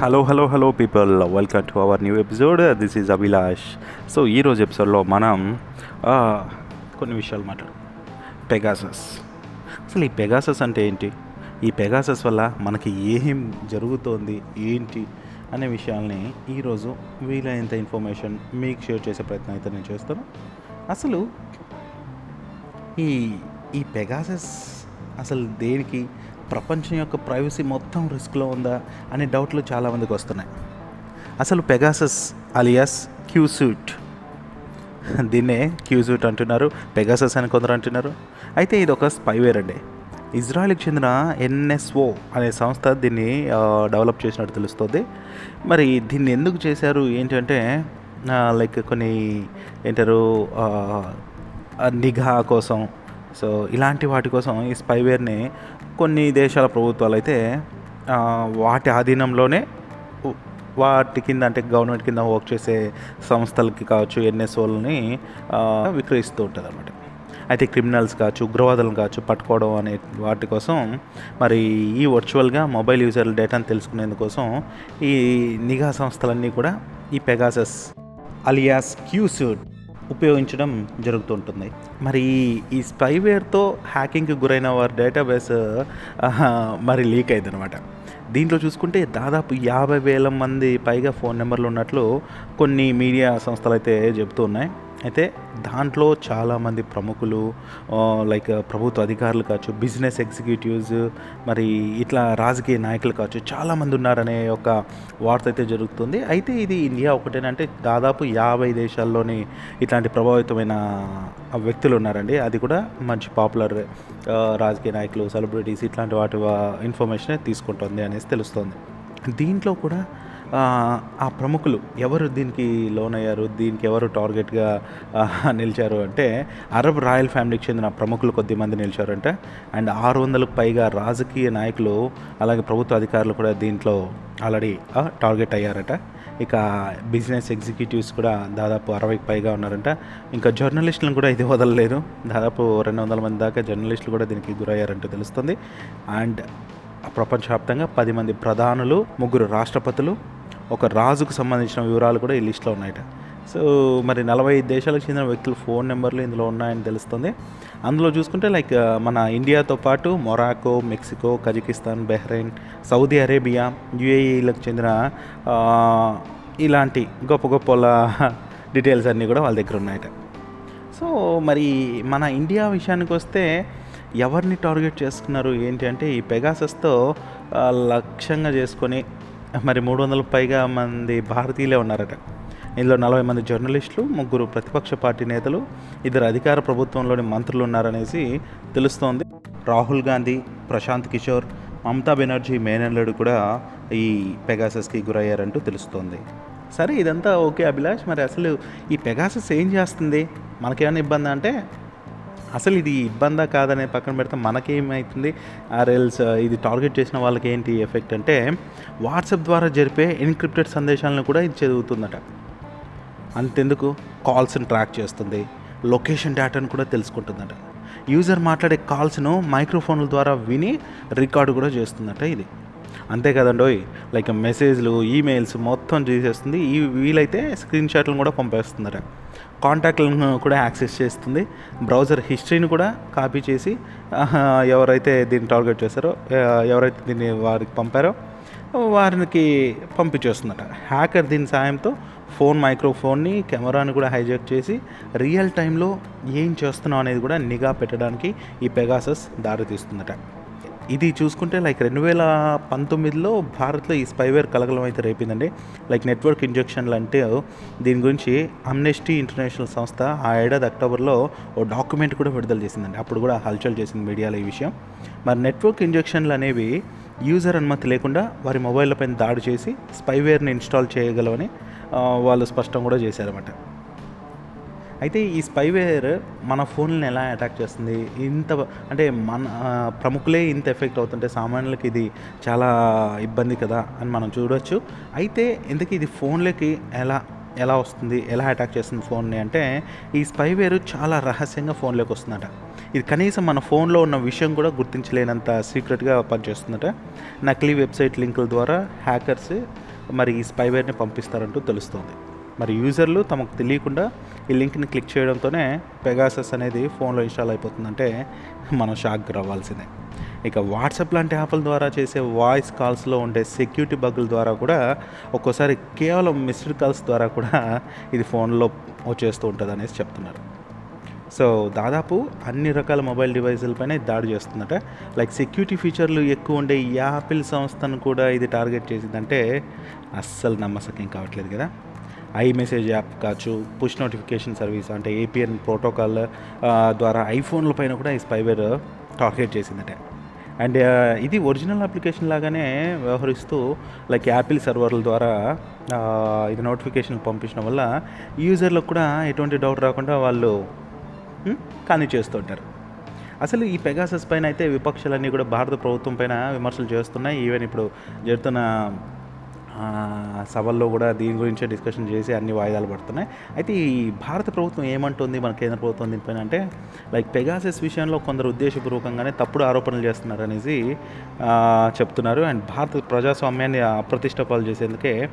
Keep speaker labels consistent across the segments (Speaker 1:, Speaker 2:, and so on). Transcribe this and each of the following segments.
Speaker 1: Hello hello hello people welcome to our new episode this is Abhilash so ఈరోజు ఎపిసోడ్లో మనం కొన్ని విషయాలు మాట్లాడు. పెగాసస్ అసలు ఈ పెగాసస్ అంటే ఏంటి? ఈ పెగాసస్ వల్ల మనకి ఏం జరుగుతోంది? ఏంటి? అనే విషయాల్ని ఈరోజు వీలైనంత ఇన్ఫర్మేషన్ మీకు షేర్ చేసే ప్రయత్నం అయితే నేను చేస్తాను. అసలు ఈ ఈ పెగాసస్ అసలు దేనికి ప్రపంచం యొక్క ప్రైవసీ మొత్తం రిస్క్లో ఉందా అనే డౌట్లు చాలామందికి వస్తున్నాయి. అసలు పెగాసస్ అలియాస్ క్యూసూట్ దీన్నే క్యూసూట్ అంటున్నారు పెగాసస్ అని కొందరు అంటున్నారు. అయితే ఇది ఒక స్పైవేర్ అండి. ఇజ్రాయెల్కి చెందిన ఎన్ఎస్ఓ అనే సంస్థ దీన్ని డెవలప్ చేసినట్టు తెలుస్తుంది. మరి దీన్ని ఎందుకు చేశారు? ఏంటంటే లైక్ కొన్ని ఏంటారు నిఘా కోసం సో ఇలాంటి వాటి కోసం ఈ స్పైవేర్ని కొన్ని దేశాల ప్రభుత్వాలు అయితే వాటి ఆధీనంలోనే వాటి కింద అంటే గవర్నమెంట్ కింద వర్క్ చేసే సంస్థలకి కావచ్చు ఎన్ఎస్ఓలని విక్రయిస్తూ ఉంటుంది అనమాట అయితే క్రిమినల్స్ కావచ్చు ఉగ్రవాదులను కావచ్చు పట్టుకోవడం అనే వాటి కోసం మరి ఈ వర్చువల్గా మొబైల్ యూజర్ల డేటాను తెలుసుకునేందుకోసం ఈ నిఘా సంస్థలన్నీ కూడా ఈ పెగాసస్ అలియాస్ క్యూసూట్ ఉపయోగించడం జరుగుతుంటుంది. మరి ఈ- స్పైవేర్తో హ్యాకింగ్కి గురైన వారి డేటాబేస్ మరి లీక్ అయింది అనమాట దీంట్లో చూసుకుంటే దాదాపు యాభై వేల మంది పైగా ఫోన్ నెంబర్లు ఉన్నట్లు కొన్ని మీడియా సంస్థలు అయితే చెబుతూ ఉన్నాయి. అయితే దాంట్లో చాలామంది ప్రముఖులు లైక్ ప్రభుత్వ అధికారులు కావచ్చు బిజినెస్ ఎగ్జిక్యూటివ్స్ మరి ఇట్లా రాజకీయ నాయకులు కావచ్చు చాలామంది ఉన్నారనే ఒక వార్త అయితే జరుగుతుంది. అయితే ఇది ఇండియా ఒకటేనంటే దాదాపు యాభై దేశాల్లోని ఇట్లాంటి ప్రభావితమైన వ్యక్తులు ఉన్నారండి. అది కూడా మంచి పాపులర్ రాజకీయ నాయకులు సెలబ్రిటీస్ ఇట్లాంటి వాటి ఇన్ఫర్మేషన్ తీసుకుంటుంది అనేసి తెలుస్తుంది. దీంట్లో కూడా ఆ, ప్రముఖులు ఎవరు దీనికి లోనయ్యారు? దీనికి ఎవరు టార్గెట్గా నిలిచారు అంటే అరబ్ రాయల్ ఫ్యామిలీకి చెందిన ప్రముఖులు కొద్దిమంది నిలిచారంట. అండ్ ఆరు వందలకు పైగా రాజకీయ నాయకులు అలాగే ప్రభుత్వ అధికారులు కూడా దీంట్లో ఆల్రెడీ టార్గెట్ అయ్యారట. ఇక బిజినెస్ ఎగ్జిక్యూటివ్స్ కూడా దాదాపు అరవైకి పైగా ఉన్నారంట. ఇంకా జర్నలిస్టులను కూడా ఇది వదలలేదు. దాదాపు రెండు వందల మంది దాకా జర్నలిస్టులు కూడా దీనికి గురయ్యారంటూ తెలుస్తుంది. అండ్ ప్రపంచవ్యాప్తంగా పది మంది ప్రధానులు ముగ్గురు రాష్ట్రపతులు ఒక రాజుకు సంబంధించిన వివరాలు కూడా ఈ లిస్ట్లో ఉన్నాయట. సో మరి నలభై ఐదు దేశాలకు చెందిన వ్యక్తుల ఫోన్ నెంబర్లు ఇందులో ఉన్నాయని తెలుస్తుంది. అందులో చూసుకుంటే లైక్ మన ఇండియాతో పాటు Morocco Mexico Kazakhstan Bahrain Saudi Arabia యుఏఈలకు చెందిన ఇలాంటి గొప్ప గొప్ప డీటెయిల్స్ అన్నీ కూడా వాళ్ళ దగ్గర ఉన్నాయట. సో మరి మన ఇండియా విషయానికి వస్తే ఎవరిని టార్గెట్ చేసుకున్నారు? ఏంటి అంటే ఈ పెగాసస్తో లక్ష్యంగా చేసుకొని మరి మూడు వందల పైగా మంది భారతీయులే ఉన్నారట. ఇందులో నలభై మంది జర్నలిస్టులు ముగ్గురు ప్రతిపక్ష పార్టీ నేతలు ఇద్దరు అధికార ప్రభుత్వంలోని మంత్రులు ఉన్నారనేసి తెలుస్తోంది. రాహుల్ గాంధీ ప్రశాంత్ కిషోర్ మమతా బెనర్జీ మేనల్లుడు కూడా ఈ పెగాసస్కి గురయ్యారంటూ తెలుస్తోంది. సరే ఇదంతా ఓకే అభిలాష్ మరి అసలు ఈ పెగాసస్ ఏం చేస్తుంది? మనకేమైనా ఇబ్బంది అంటే అసలు ఇది ఇబ్బందా కాదనే పక్కన పెడితే మనకేమవుతుంది ఆర్ఎల్స్ ఇది టార్గెట్ చేసిన వాళ్ళకి ఏంటి ఎఫెక్ట్ అంటే వాట్సాప్ ద్వారా జరిపే ఎన్క్రిప్టెడ్ సందేశాలను కూడా ఇది చదువుతుందట. అంతెందుకు? కాల్స్ని ట్రాక్ చేస్తుంది. లొకేషన్ డేటాను కూడా తెలుసుకుంటుందట. యూజర్ మాట్లాడే కాల్స్ను మైక్రోఫోన్ల ద్వారా విని రికార్డు కూడా చేస్తుందట ఇది. అంతే కదండోయ్ లైక్ మెసేజ్లు ఈమెయిల్స్ మొత్తం చేసేస్తుంది. ఈ వీలైతే స్క్రీన్ షాట్లను కూడా పంపేస్తుందట కాంటాక్ట్లను కూడా యాక్సెస్ చేస్తుంది. బ్రౌజర్ హిస్టరీని కూడా కాపీ చేసి ఎవరైతే దీన్ని టార్గెట్ చేశారో ఎవరైతే దీన్ని వారికి పంపారో వారికి పంపించేస్తుందట హ్యాకర్ దీని సాయంతో ఫోన్ మైక్రోఫోన్ని కెమెరాని కూడా హైజాక్ చేసి రియల్ టైంలో ఏం చేస్తున్నాం అనేది కూడా నిఘా పెట్టడానికి ఈ పెగాసస్ దారితీస్తుందట. ఇది చూసుకుంటే లైక్ రెండు వేల పంతొమ్మిదిలో భారత్లో ఈ స్పైవేర్ కలకలం అయితే రేపిందండి. లైక్ నెట్వర్క్ ఇంజెక్షన్లు అంటే దీని గురించి అమ్నెస్టీ ఇంటర్నేషనల్ సంస్థ ఆ ఏడాది అక్టోబర్లో ఓ డాక్యుమెంట్ కూడా విడుదల చేసిందండి. అప్పుడు కూడా హల్చల్ చేసింది మీడియాలో ఈ విషయం. మరి నెట్వర్క్ ఇంజెక్షన్లు అనేవి యూజర్ అనుమతి లేకుండా వారి మొబైల్లపైన దాడి చేసి స్పైవేర్ని ఇన్స్టాల్ చేయగలవని వాళ్ళు స్పష్టం కూడా చేశారన్నమాట. అయితే ఈ స్పైవేర్ మన ఫోన్లను ఎలా అటాక్ చేస్తుంది? ఇంత అంటే మన ప్రముఖులే ఇంత ఎఫెక్ట్ అవుతుంటే సామాన్యులకి ఇది చాలా ఇబ్బంది కదా అని మనం చూడొచ్చు. అయితే ఇందుకు ఇది ఫోన్లకి ఎలా ఎలా వస్తుంది? ఎలా అటాక్ చేస్తుంది ఫోన్ని అంటే ఈ స్పైవేర్ చాలా రహస్యంగా ఫోన్లోకి వస్తుందట. ఇది కనీసం మన ఫోన్లో ఉన్న విషయం కూడా గుర్తించలేనంత సీక్రెట్గా పనిచేస్తుందట. నకిలీ వెబ్సైట్ లింకుల ద్వారా హ్యాకర్స్ మరి ఈ స్పైవేర్ని పంపిస్తారంటూ తెలుస్తుంది. మరి యూజర్లు తమకు తెలియకుండా ఈ లింక్ని క్లిక్ చేయడంతోనే పెగాసస్ అనేది ఫోన్లో ఇన్స్టాల్ అయిపోతుందంటే మనం షాక్ రావాల్సిందే ఇక వాట్సాప్ లాంటి యాప్ల ద్వారా చేసే వాయిస్ కాల్స్లో ఉండే సెక్యూరిటీ బగ్గుల ద్వారా కూడా ఒక్కోసారి కేవలం మిస్డ్ కాల్స్ ద్వారా కూడా ఇది ఫోన్లో వచ్చేస్తూ ఉంటుంది అనేసి చెప్తున్నారు. సో దాదాపు అన్ని రకాల మొబైల్ డివైజులపైన ఇది దాడి చేస్తుందట. లైక్ సెక్యూరిటీ ఫీచర్లు ఎక్కువ ఉండే ఈ యాపిల్ సంస్థను కూడా ఇది టార్గెట్ చేసిందంటే అస్సలు నమ్మసక్యం కావట్లేదు కదా. ఐ మెసేజ్ యాప్ కావచ్చు పుష్ నోటిఫికేషన్ సర్వీస్ అంటే ఏపీఎన్ ప్రోటోకాల్ ద్వారా ఐఫోన్ల పైన కూడా ఈ స్పైవేర్ టార్గెట్ చేసిందట. అండ్ ఇది ఒరిజినల్ అప్లికేషన్ లాగానే వ్యవహరిస్తూ లైక్ యాపిల్ సర్వర్ల ద్వారా ఇది నోటిఫికేషన్ పంపించడం వల్ల యూజర్లకు కూడా ఎటువంటి డౌట్ రాకుండా వాళ్ళు కానీ చేస్తుంటారు. అసలు ఈ పెగాసస్ పైన అయితే విపక్షాలన్నీ కూడా భారత ప్రభుత్వం పైన విమర్శలు చేస్తున్నాయి. ఈవెన్ ఇప్పుడు జరుగుతున్న సభల్లో కూడా దీని గురించే డిస్కషన్ చేసి అన్ని వాయిదాలు పడుతున్నాయి. అయితే ఈ భారత ప్రభుత్వం ఏమంటుంది మన కేంద్ర ప్రభుత్వం దీనిపైన అంటే లైక్ పెగాసెస్ విషయంలో కొందరు ఉద్దేశపూర్వకంగానే తప్పుడు ఆరోపణలు చేస్తున్నారు అనేసి చెప్తున్నారు. అండ్ భారత ప్రజాస్వామ్యాన్ని అప్రతిష్ట పాలు చేసేందుకే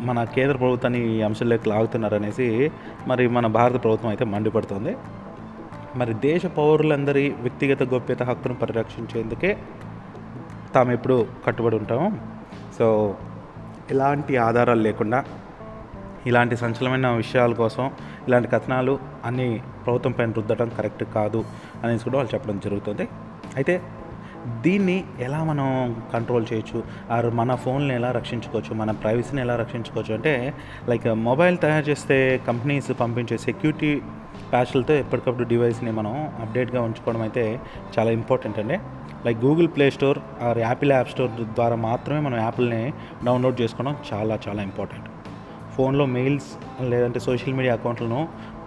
Speaker 1: మన కేంద్ర ప్రభుత్వాన్ని ఈ అంశంలోకి లాగుతున్నారనేసి మరి మన భారత ప్రభుత్వం అయితే మండిపడుతుంది. మరి దేశ పౌరులందరి వ్యక్తిగత గోప్యత హక్కును పరిరక్షించేందుకే తాము ఎప్పుడు కట్టుబడి ఉంటాము. సో ఎలాంటి ఆధారాలు లేకుండా ఇలాంటి సంచలమైన విషయాల కోసం ఇలాంటి కథనాలు అన్ని ప్రభుత్వం పైన రుద్దడం కరెక్ట్ కాదు అనేసి కూడా వాళ్ళు చెప్పడం జరుగుతుంది. అయితే దీన్ని ఎలా మనం కంట్రోల్ చేయొచ్చు? ఆర్ మన ఫోన్ని ఎలా రక్షించుకోవచ్చు? మన ప్రైవసీని ఎలా రక్షించుకోవచ్చు? అంటే లైక్ మొబైల్ తయారు చేస్తే కంపెనీస్ పంపించే సెక్యూరిటీ ప్యాచ్లతో ఎప్పటికప్పుడు డివైస్ని మనం అప్డేట్గా ఉంచుకోవడం అయితే చాలా ఇంపార్టెంట్ అండి. Like Google Play Store or Apple App Store ద్వారా మాత్రమే మనం యాప్ల్ని డౌన్లోడ్ చేసుకోవడం చాలా చాలా ఇంపార్టెంట్. ఫోన్లో మెయిల్స్ లేదంటే సోషల్ మీడియా అకౌంట్లను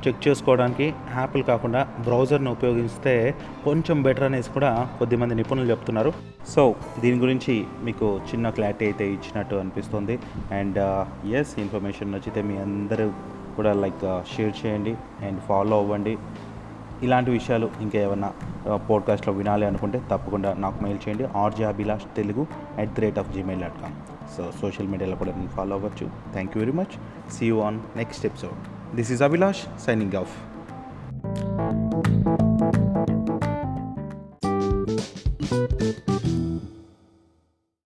Speaker 1: చెక్ చేసుకోవడానికి యాప్లు కాకుండా బ్రౌజర్ని ఉపయోగిస్తే కొంచెం బెటర్ అనేసి కూడా కొద్దిమంది నిపుణులు చెప్తున్నారు. సో దీని గురించి మీకు చిన్న క్లారిటీ అయితే ఇచ్చినట్టు అనిపిస్తుంది. అండ్ uh, ఎస్ ఇన్ఫర్మేషన్ నచ్చితే మీ అందరూ కూడా లైక్ షేర్ చేయండి అండ్ ఫాలో అవ్వండి. ఇలాంటి విషయాలు ఇంకా ఏమన్నా పోడ్కాస్ట్లో వినాలి అనుకుంటే తప్పకుండా నాకు మెయిల్ చేయండి. RJ Abhilash Telugu at the rate of Gmail dot com. So social మీడియాలో కూడా నేను ఫాలో అవ్వచ్చు. Thank you very much. See you on next episode. This is Abhilash signing off.